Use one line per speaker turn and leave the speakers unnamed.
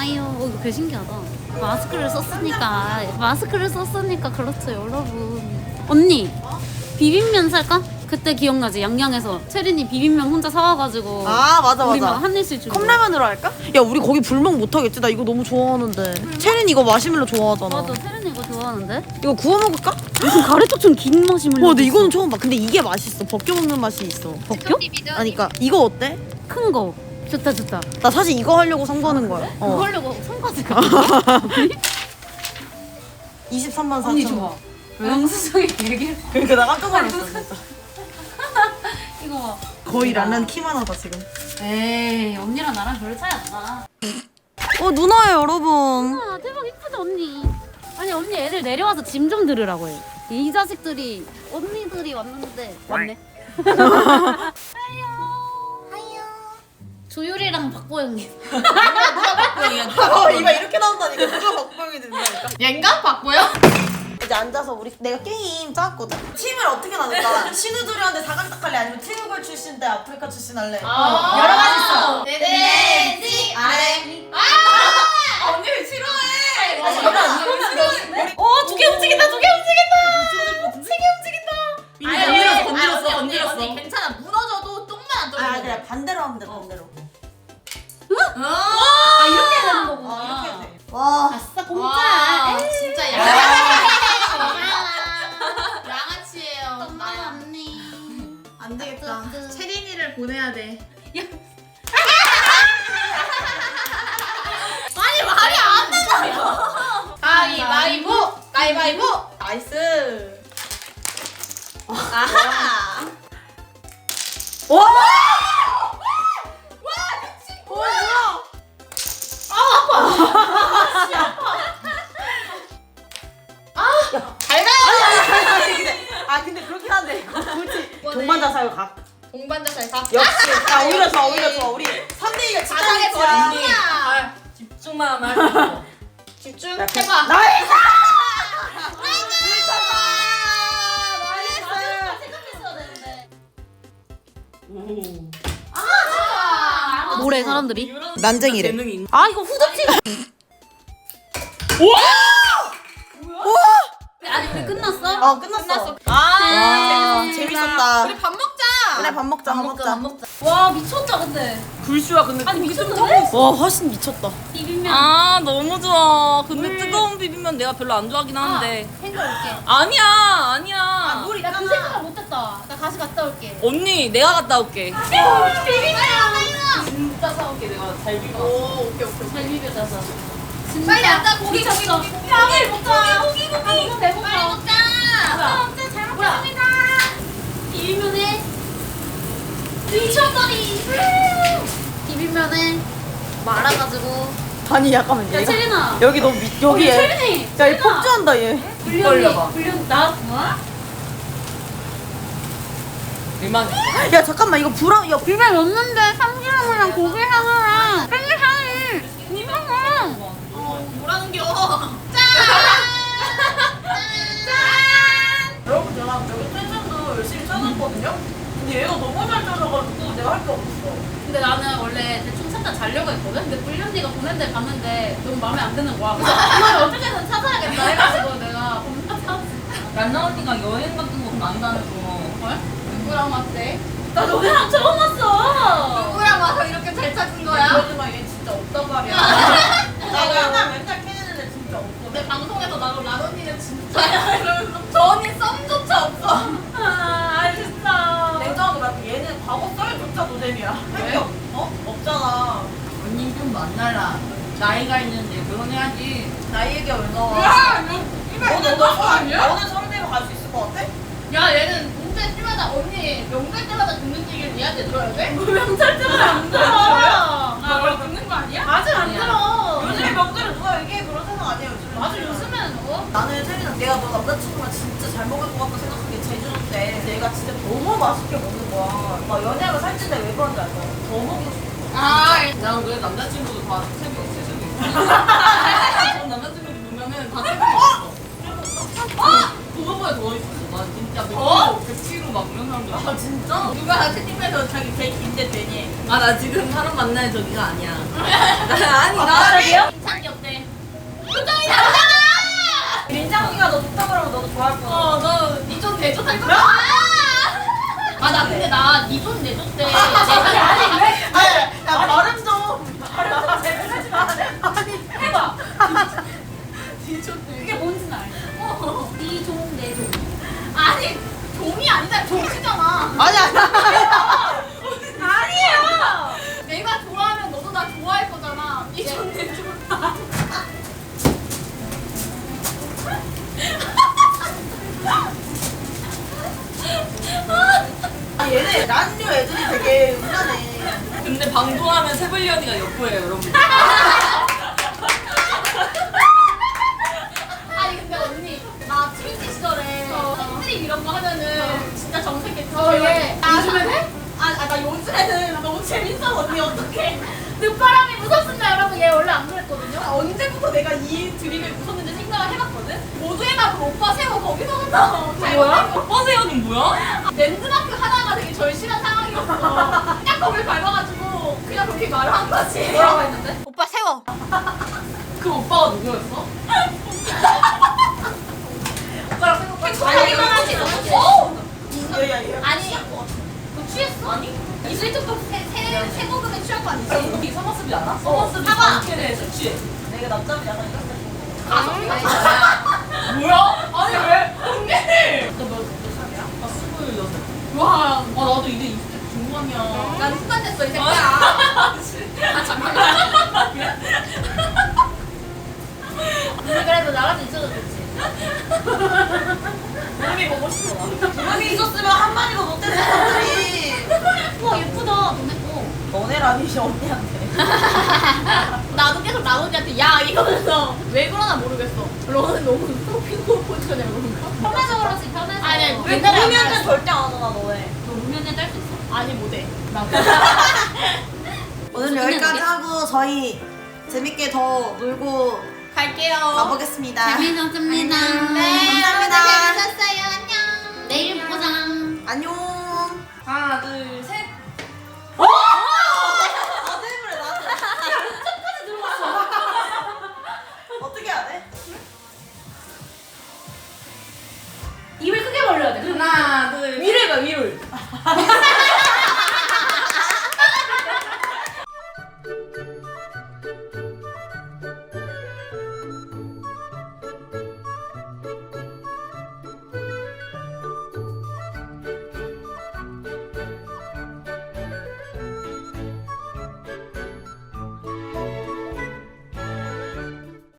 아유, 어, 이거 개 신기하다. 마스크를 썼으니까, 마스크를 썼으니까 그렇죠, 여러분. 언니, 비빔면 살까? 그때 기억나지? 양양에서 체린이 비빔면 혼자 사와가지고
아 맞아
우리 막
맞아.
한 입씩 주고.
컵라면으로 할까? 야 우리 거기 불멍 못하겠지? 나 이거 너무 좋아하는데. 체린 이거 마시멜로 좋아하잖아.
맞아, 체린이 이거 좋아하는데?
이거 구워 먹을까?
무슨 가래떡처럼 긴 맛이 물려.
와 근데 이거는 처음 봐. 근데 이게 맛있어. 벗겨 먹는 맛이 있어.
벗겨?
아니 그니까 이거 어때?
큰 거. 좋다, 좋다.
나 사실 이거 하려고 산 거는 거야. 어.
하려고 손까지 가.
23만 4천
언니
원.
좋아. 영수증이 되게
그러니까 나 깜짝 놀랐어 진짜.
이거 봐.
거의 라면 키만 하다 지금.
에이 언니랑 나랑 별 차이 안 나.
어 누나예요 여러분.
아 대박 이쁘다 언니. 아니 언니 애들 내려와서 짐 좀 들으라고 해. 이 자식들이 언니들이 왔는데 왔네. 조율이랑 박보영님.
어, 이가 이렇게 나온다니까 누가 박보영이 된다니까.
얘인가? 박보영?
이제 앉아서 우리 내가 게임 짰거든. 팀을 어떻게 나눌까? 신우들이한테 사각딱 할래? 아니면 트리블 출신 대 아프리카 출신 할래?
아,
여러 가지
보내야 돼.
아니 말이 안 된다며.
가위바위보! 가위바위보!
나이스.
아하!
와.
잘 가요!
아니 근데 아 근데 그렇긴 한데 굳이 동반자 사유 각.
동반자 잘 가.
역시. 야 오히려 좋아 오히려 좋아 우리 3대 2가
자상해 버린다.
집중만 하면
집중
야, 그-
해봐.
나이스.
생각했어야 되는데.
오.
뭐래 사람들이?
난쟁이래.
재능이 있
아 이거 후드티가. 아니 우리 끝났어?
어 끝났어.
끝났어.
아
아,
재밌었다.
우리 밥 먹자.
그래 밥 먹자 밥 먹자.
먹자. 와 미쳤다 근데.
불슈야 근데
아니
고기 좀
미쳤는데?
와 훨씬 미쳤다.
비빔면.
아 너무 좋아 근데
물.
뜨거운 비빔면 내가 별로 안 좋아하긴 하는데
생각 올게.
아 니야 아니야
나그 생각을 못했다. 나 다시 갔다 올게.
언니 내가 갔다 올게
비빔면.
진짜 사올게 내가 잘 비벼
오, 오케이, 오케이.
잘 비벼져서.
빨리 앉아, 고기, 고기, 고기, 고기.
빨리 먹자. 고기 고기. 아, 너무 배고파.
빨리 먹자.
아, 진짜 잘 먹겠습니다. 비빔면에 2,000원이. 비빔면에 말아가지고.
아니 잠깐만
야
얘가
체리나.
여기 너무 미, 여기에.
체리니.
야 얘 폭주한다 얘.
불륜이.
걸려봐.
불륜 나 뭐?
대만
야 잠깐만 이거 불안 야 불.
비빔면 없는데 참기름이랑 고기 향이랑 깻잎 향이. 이상해.
어, 뭐라는 겨.
여러분 제가 여기 텐션도 열심히 찾았거든요. 근데 얘가 너무 잘 찾아가지고 내가 할 게 없어.
근데 나는 원래 대충 찾다 근데 불륜이가 보낸 데 봤는데 너무 마음에 안 드는 거야. 그래서 이걸 어떻게든 찾아야겠다 해가지고 내가 겁나 찾았어.
란나 언니가 여행 같은 거 많이 다녀서
뭘?
누구랑 왔대?
나 너네랑 처음 왔어.
누구랑 와서 이렇게 잘 찾은 거야?
얘 진짜 없단 말이야. 내가 맨날 맨날 캐는데 진짜 없어.
내 방송에서 나도 란 언니는 진짜야 이러면서 저 언니 썸조차 없어.
아, 진짜.
냉정하게 말해 얘는 과거 썰조차 노잼이야.
왜?
할게 없, 어? 없잖아.
좀 만나라 나이가 있는데 결혼해야지
나이 얘기가 왜 나와?
야,
너는 너 서른 너는 서른 되면 갈수 있을 것 같아?
야 얘는 동생 때마다 언니 명절 때마다 듣는 얘기를 니한테 들어야 돼?
명찰 때문에 안 들어.
아 원래 듣는 거 아니야?
아직 안 들어.
요즘에 명절에 누가 얘기해 그런 세상 아니야 요즘.
맞아, 요즘에는 뭐?
나는 세민아 내가 너 남자친구랑 진짜 잘 먹을 것 같다 생각한 게 제주도 때 내가 진짜 너무 맛있게 먹는 거야. 막 연애하고 살찐데 왜 그런지 알까? 더 먹고 싶어.
아
난 그래 남자친구도 다 없어 체비 전 남자친구 보면은 다 체비 없어 어? 그거보다 더 있었어 난 진짜 100kg, 100kg 막 이런 사람들
아 진짜?
누가 채팅방에서 자기 개 긴데 되니?
아 나 지금 사람 만날 저기가 아니야. 아니 나
갑자기요?
인상이 어때?
표정이 다르잖아! 민장이가 너 좋다 그러면 너도 좋아할 거야.
어 너니돈 내줬 할 거야? 아 나 근데 나 니돈 내줬대. 내? 돈-
아니, 야, 발음 좀. 발음 좀 제대로 하지 마. 아니, 해봐.
그게 뭔지는 알죠. 이종 내종.
아니 종이 아니다 종이잖아.
아니, 아니. 아니에요.
내가 좋아하면 너도 나 좋아할 거잖아. 니돈 내줘.
아, 얘네 란류 애들이 되게 음란해.
근데 방송하면 세블리 언니가 엿보여요 여러분.
아니 근데 언니 나 트윈티 시절에 팬들이 이런 거 하면은 진짜 정색했지.
어, 예.
요즘에 해? 아, 아, 나 요즘에는 너무 재밌어 언니 어떡해. 늦바람이 무섭습니다 여러분. 얘 원래 안 그랬거든요. 아, 언제부터 내가 이 드립을 무섭는지 생각을 해봤거든. 모두의 마블 오빠 세워 거기서 나
뭐야? 오빠 세연은 뭐야?
랜드마크 하나가 되게 절실한 상황이었어. 딱 거길 밟아가지고 그냥 그렇게 말을 한 거지.
뭐라고 했는데?
오빠 세워.
그 오빠가 누구였어?
오빠랑 생각해.
자기만 하지.
어? 야, 야, 야.
아니, 너 취했어? 아니. 이슬 쪽도 세, 세, 세 모금에 취한 거 아니지?
여기 서머스비 알아? 서머스비
사과.
섭취해.
내가 낮잠이 약간 이렇게.
아,
뭐야? 아니 왜? 언니! 너몇 살이야? 나 스물여섯.
와,
아 나도 이제 20대 중반이야.
난 후반 됐어, 이 새끼야. 아, 잠깐만. 근데 그래도 나라도 있어도 좋지.
몸이 보고 싶어. 나.
여기 있었으면 한 마디도 못했을 것들이.
우와 예쁘다 너네 거.
너네라니, 언니한테.
나도 계속 나머지한테 야 이러면서 왜 그러나 모르겠어. 너는 너무 핑크 포지션이야 그런가?
편해서 그렇지 편해서.
아니, 아니,
왜
옛날에 안
무면은. 절대 안 하잖아, 너네.
너 무면에 딸 수 있어?
아니 못해.
오늘
무슨
여기까지? 하고 저희 재밌게 더 놀고
갈게요.
가보겠습니다.
재밌었습니다.
네,
감사합니다.
재밌었어요. 안녕.
내일 보자.
안녕.
하나 둘 셋.
신기하네.
입을 크게 벌려야 돼. 하나,
둘. 위를 봐, 위를.